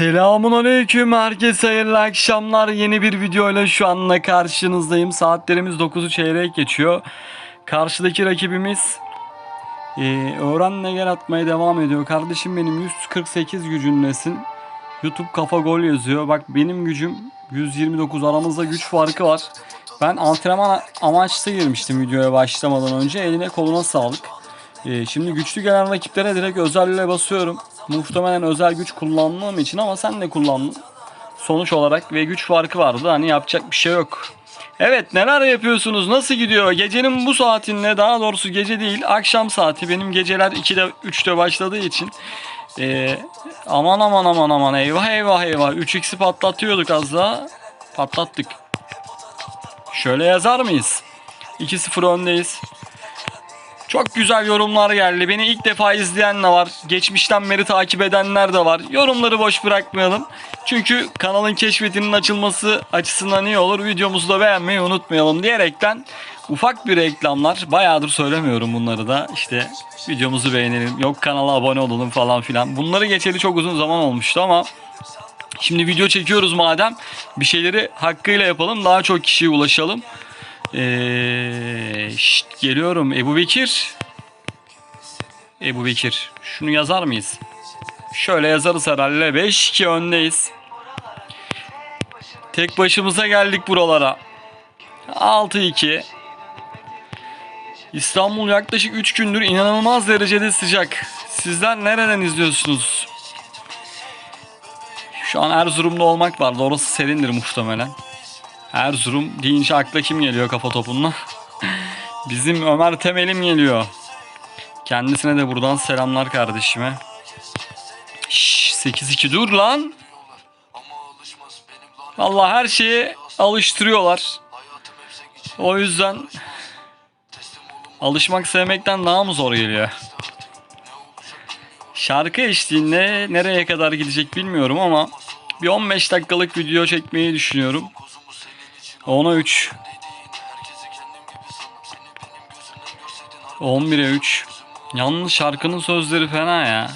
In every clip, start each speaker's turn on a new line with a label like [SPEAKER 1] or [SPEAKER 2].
[SPEAKER 1] Selamun aleyküm herkese hayırlı akşamlar. Yeni bir videoyla şu anda karşınızdayım. Saatlerimiz 9'u çeyrek geçiyor. Karşıdaki rakibimiz e, öğrenle gel atmaya devam ediyor. Kardeşim benim 148 gücündesin YouTube kafa gol yazıyor. Bak benim gücüm 129 aramızda güç farkı var. Ben antrenman amaçlı girmiştim videoya başlamadan önce. Eline koluna sağlık ee, şimdi güçlü gelen rakiplere direkt özelle basıyorum. Muhtemelen özel güç kullandığım için ama sen de kullandın. Sonuç olarak ve güç farkı vardı. Hani yapacak bir şey yok. Evet neler yapıyorsunuz? Nasıl gidiyor? Gecenin bu saatinde daha doğrusu gece değil akşam saati. Benim geceler 2'de 3'te başladığı için. Ee, aman aman aman aman eyvah eyvah eyvah. 3x'i patlatıyorduk az daha. Patlattık. Şöyle yazar mıyız? 2-0 öndeyiz. Çok güzel yorumlar geldi. Beni ilk defa izleyen de var. Geçmişten beri takip edenler de var. Yorumları boş bırakmayalım. Çünkü kanalın keşfetinin açılması açısından iyi olur. Videomuzu da beğenmeyi unutmayalım diyerekten ufak bir reklamlar. Bayağıdır söylemiyorum bunları da. İşte videomuzu beğenelim. Yok kanala abone olalım falan filan. Bunları geçeli çok uzun zaman olmuştu ama Şimdi video çekiyoruz madem bir şeyleri hakkıyla yapalım daha çok kişiye ulaşalım. Ee, şşt, geliyorum Ebu Bekir. Ebu Bekir. Şunu yazar mıyız? Şöyle yazarız herhalde. 5-2 öndeyiz. Tek başımıza geldik buralara. 6-2. İstanbul yaklaşık 3 gündür inanılmaz derecede sıcak. Sizler nereden izliyorsunuz? Şu an Erzurum'da olmak vardı. Orası serindir muhtemelen. Erzurum deyince akla kim geliyor kafa topunla? Bizim Ömer Temel'im geliyor. Kendisine de buradan selamlar kardeşime. Şşş 8-2 dur lan. Allah her şeyi alıştırıyorlar. O yüzden alışmak sevmekten daha mı zor geliyor? Şarkı eşliğinde nereye kadar gidecek bilmiyorum ama bir 15 dakikalık video çekmeyi düşünüyorum. 10'a 3. 11'e 3. Yalnız şarkının sözleri fena ya.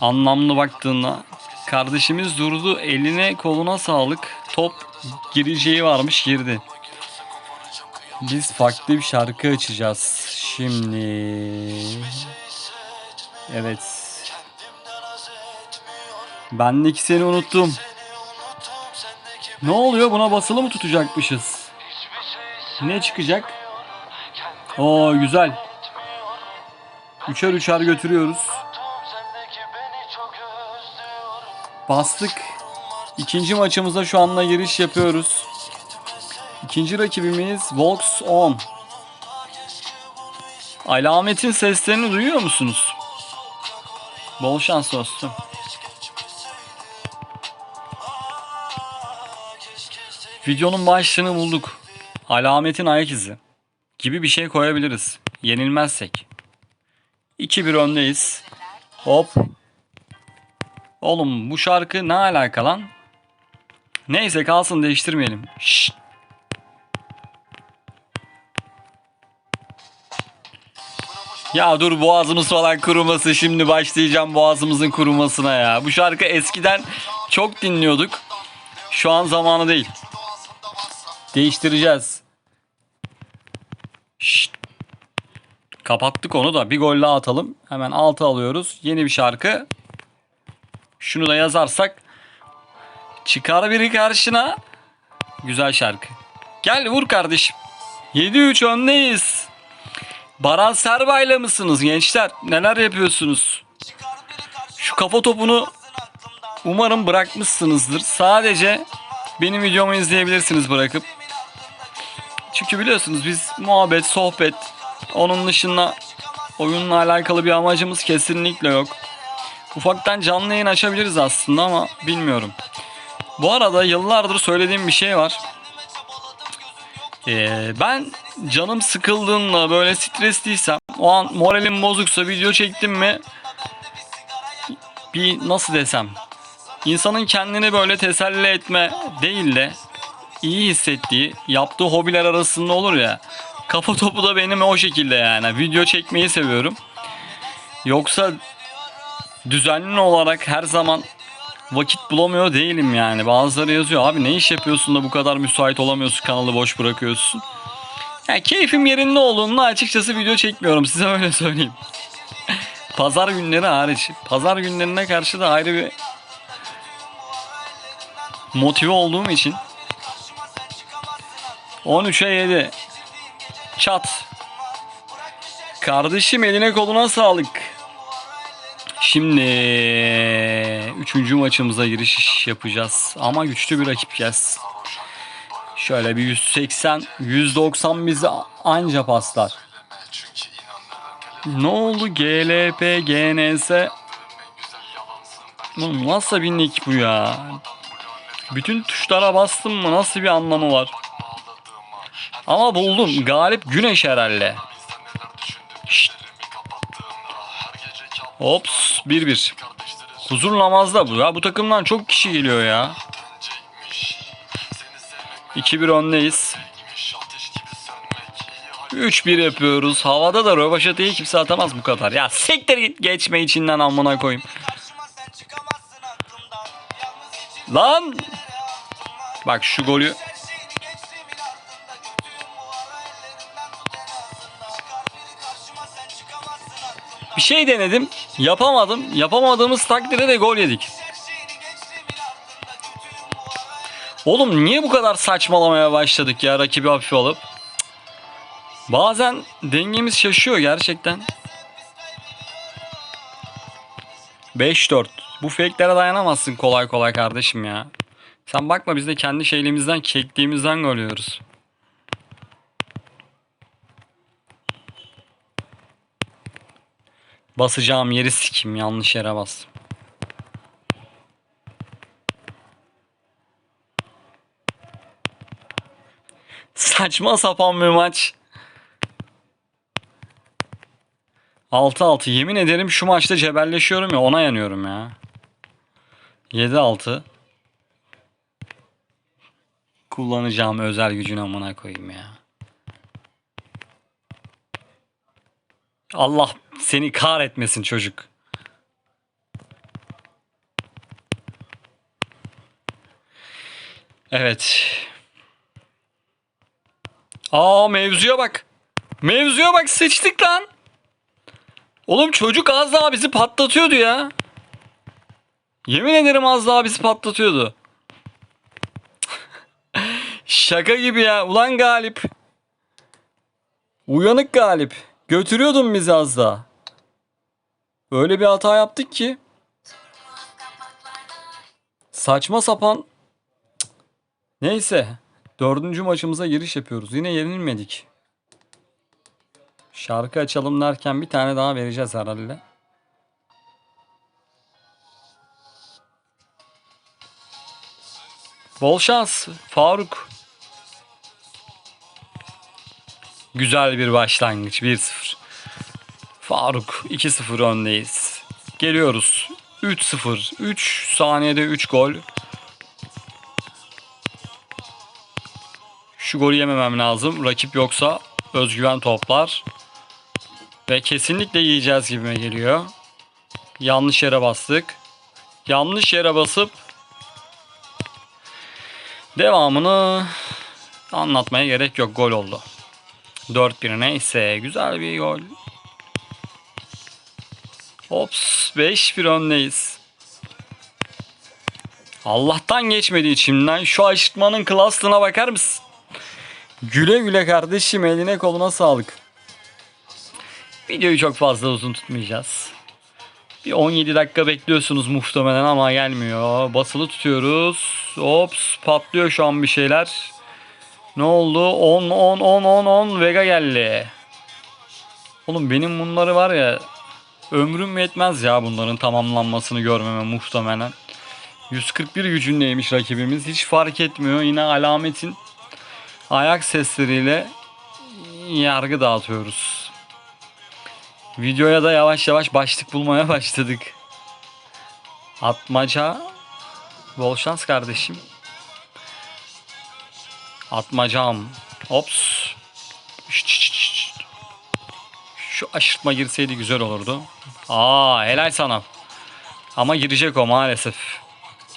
[SPEAKER 1] Anlamlı baktığında. Kardeşimiz durdu. Eline koluna sağlık. Top gireceği varmış girdi. Biz farklı bir şarkı açacağız. Şimdi. Evet. Bendeki seni unuttum. Ne oluyor? Buna basılı mı tutacakmışız? Ne çıkacak? Oo güzel. Üçer üçer götürüyoruz. Bastık. İkinci maçımıza şu anda giriş yapıyoruz. İkinci rakibimiz Volks 10. Alametin seslerini duyuyor musunuz? Bol şans dostum. Videonun başlığını bulduk. Alametin ayak izi gibi bir şey koyabiliriz. Yenilmezsek. 2-1 öndeyiz. Hop. Oğlum bu şarkı ne alaka lan? Neyse kalsın değiştirmeyelim. Şşt. Ya dur boğazımız falan kuruması şimdi başlayacağım boğazımızın kurumasına ya. Bu şarkı eskiden çok dinliyorduk. Şu an zamanı değil. Değiştireceğiz. Şşt. Kapattık onu da bir gol daha atalım. Hemen 6 alıyoruz. Yeni bir şarkı. Şunu da yazarsak çıkar biri karşına. Güzel şarkı. Gel vur kardeşim. 7-3 öndeyiz. Baran Serbay'la mısınız gençler? Neler yapıyorsunuz? Şu kafa topunu umarım bırakmışsınızdır. Sadece benim videomu izleyebilirsiniz bırakıp. Çünkü biliyorsunuz biz muhabbet, sohbet, onun dışında oyunla alakalı bir amacımız kesinlikle yok. Ufaktan canlı yayın açabiliriz aslında ama bilmiyorum. Bu arada yıllardır söylediğim bir şey var. Ee, ben canım sıkıldığında böyle stresliysem o an moralim bozuksa video çektim mi bir nasıl desem insanın kendini böyle teselli etme değil de iyi hissettiği yaptığı hobiler arasında olur ya kafa topu da benim o şekilde yani video çekmeyi seviyorum yoksa düzenli olarak her zaman vakit bulamıyor değilim yani. Bazıları yazıyor abi ne iş yapıyorsun da bu kadar müsait olamıyorsun kanalı boş bırakıyorsun. Ya keyfim yerinde olduğunda açıkçası video çekmiyorum size öyle söyleyeyim. Pazar günleri hariç. Pazar günlerine karşı da ayrı bir motive olduğum için 13'e 7 çat. Kardeşim eline koluna sağlık. Şimdi üçüncü maçımıza giriş yapacağız. Ama güçlü bir rakip gelsin. Şöyle bir 180 190 bizi anca paslar. Ne oldu? GLP GNS Oğlum nasıl bir nick bu ya bütün tuşlara bastım mı nasıl bir anlamı var ama buldum. Galip Güneş herhalde. Şşt. Ops 1-1. Huzur namazda bu ya. Bu takımdan çok kişi geliyor ya. 2-1 öndeyiz. 3-1 yapıyoruz. Havada da rövaşatayı kimse atamaz bu kadar. Ya siktir git geçme içinden amına koyayım. Lan! Bak şu golü Bir şey denedim. Yapamadım. Yapamadığımız takdirde de gol yedik. Oğlum niye bu kadar saçmalamaya başladık ya rakibi hafif alıp? Bazen dengemiz şaşıyor gerçekten. 5-4. Bu fake'lere dayanamazsın kolay kolay kardeşim ya. Sen bakma biz de kendi şeyliğimizden, kekliğimizden gol. Basacağım yeri sikim yanlış yere bastım. Saçma sapan bir maç. 6-6 yemin ederim şu maçta cebelleşiyorum ya ona yanıyorum ya. 7-6 Kullanacağım özel gücünü amına koyayım ya. Allah seni kahretmesin çocuk. Evet. Aa mevzuya bak. Mevzuya bak sıçtık lan. Oğlum çocuk az daha bizi patlatıyordu ya. Yemin ederim az daha bizi patlatıyordu. Şaka gibi ya. Ulan Galip. Uyanık Galip. Götürüyordun bizi az daha. Öyle bir hata yaptık ki. Saçma sapan. Neyse. Dördüncü maçımıza giriş yapıyoruz. Yine yenilmedik. Şarkı açalım derken bir tane daha vereceğiz herhalde. Bol şans Faruk. Güzel bir başlangıç 1-0. Faruk 2-0 öndeyiz. Geliyoruz. 3-0. 3 saniyede 3 gol. Şu golü yememem lazım. Rakip yoksa özgüven toplar. Ve kesinlikle yiyeceğiz gibime geliyor. Yanlış yere bastık. Yanlış yere basıp devamını anlatmaya gerek yok. Gol oldu. 4-1 neyse. Güzel bir gol. Ops 5-1 öndeyiz. Allah'tan geçmedi içimden. Şu aşırtmanın klaslığına bakar mısın? Güle güle kardeşim eline koluna sağlık. Videoyu çok fazla uzun tutmayacağız. Bir 17 dakika bekliyorsunuz muhtemelen ama gelmiyor. Basılı tutuyoruz. Ops patlıyor şu an bir şeyler. Ne oldu? 10 10 10 10 10 Vega geldi. Oğlum benim bunları var ya ömrüm yetmez ya bunların tamamlanmasını görmeme muhtemelen. 141 gücündeymiş rakibimiz. Hiç fark etmiyor. Yine alametin ayak sesleriyle yargı dağıtıyoruz. Videoya da yavaş yavaş başlık bulmaya başladık. Atmaca bol şans kardeşim. Atmacam. Ops. Şu aşırtma girseydi güzel olurdu. Aa helal sana. Ama girecek o maalesef.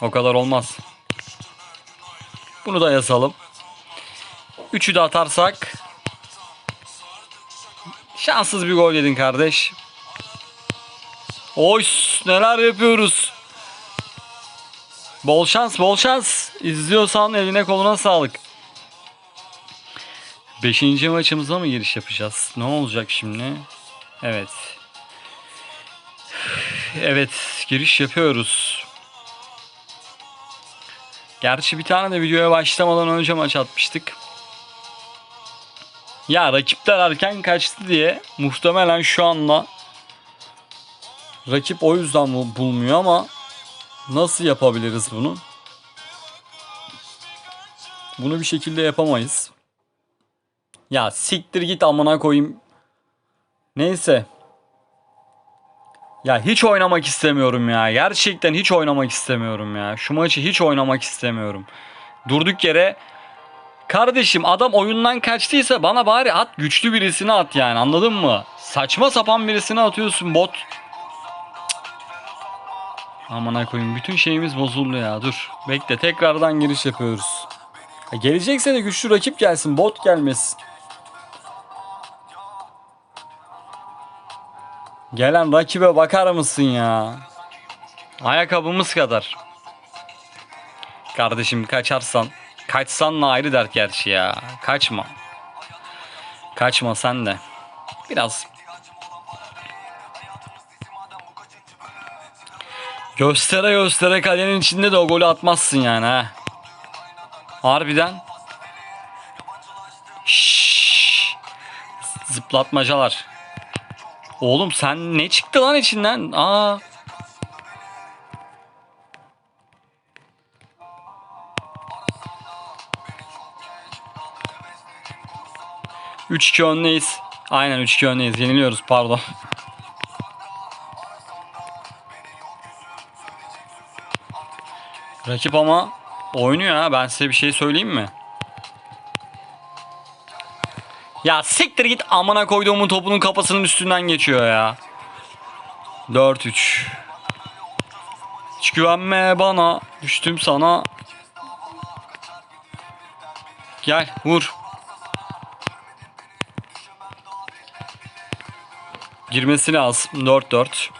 [SPEAKER 1] O kadar olmaz. Bunu da yazalım. Üçü de atarsak şanssız bir gol yedin kardeş. Oy neler yapıyoruz. Bol şans bol şans. İzliyorsan eline koluna sağlık. Beşinci maçımıza mı giriş yapacağız? Ne olacak şimdi? Evet. Evet giriş yapıyoruz. Gerçi bir tane de videoya başlamadan önce maç atmıştık. Ya rakipler erken kaçtı diye muhtemelen şu anda rakip o yüzden bu- bulmuyor ama nasıl yapabiliriz bunu? Bunu bir şekilde yapamayız. Ya siktir git amına koyayım. Neyse. Ya hiç oynamak istemiyorum ya. Gerçekten hiç oynamak istemiyorum ya. Şu maçı hiç oynamak istemiyorum. Durduk yere Kardeşim adam oyundan kaçtıysa bana bari at güçlü birisini at yani anladın mı? Saçma sapan birisini atıyorsun bot. Amına koyayım bütün şeyimiz bozuldu ya dur. Bekle tekrardan giriş yapıyoruz. Ha, gelecekse de güçlü rakip gelsin bot gelmesin. Gelen rakibe bakar mısın ya? Ayakkabımız kadar. Kardeşim kaçarsan. Kaçsan da ayrı dert gerçi ya. Kaçma. Kaçma sen de. Biraz. Göstere göstere kalenin içinde de o golü atmazsın yani ha. Harbiden. Şşş. Zıplatmacalar. Oğlum sen ne çıktı lan içinden? Aa. Üç 2 öndeyiz. Aynen 3-2 öndeyiz. Yeniliyoruz pardon. Rakip ama oynuyor ha. Ben size bir şey söyleyeyim mi? Ya siktir git amına koyduğumun topunun kafasının üstünden geçiyor ya. 4-3. Hiç güvenme bana. Düştüm sana. Gel vur. Girmesi lazım. 4-4.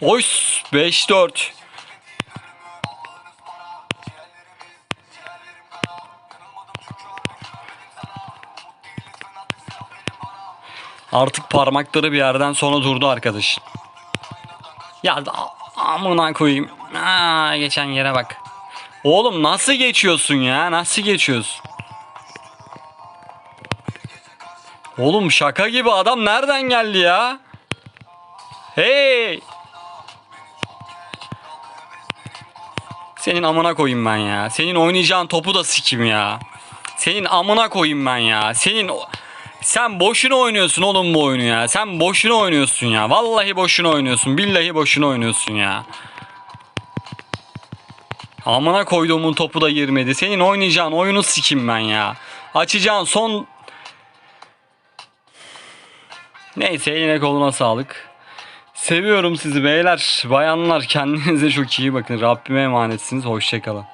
[SPEAKER 1] Oy 5-4. Artık parmakları bir yerden sonra durdu arkadaş. Ya amına koyayım. Aa, geçen yere bak. Oğlum nasıl geçiyorsun ya? Nasıl geçiyorsun? Oğlum şaka gibi adam nereden geldi ya? Hey! Senin amına koyayım ben ya. Senin oynayacağın topu da sikim ya. Senin amına koyayım ben ya. Senin sen boşuna oynuyorsun oğlum bu oyunu ya. Sen boşuna oynuyorsun ya. Vallahi boşuna oynuyorsun. Billahi boşuna oynuyorsun ya. Amına koyduğumun topu da girmedi. Senin oynayacağın oyunu sikim ben ya. Açacağın son Neyse eline koluna sağlık. Seviyorum sizi beyler, bayanlar. Kendinize çok iyi bakın. Rabbime emanetsiniz. Hoşçakalın.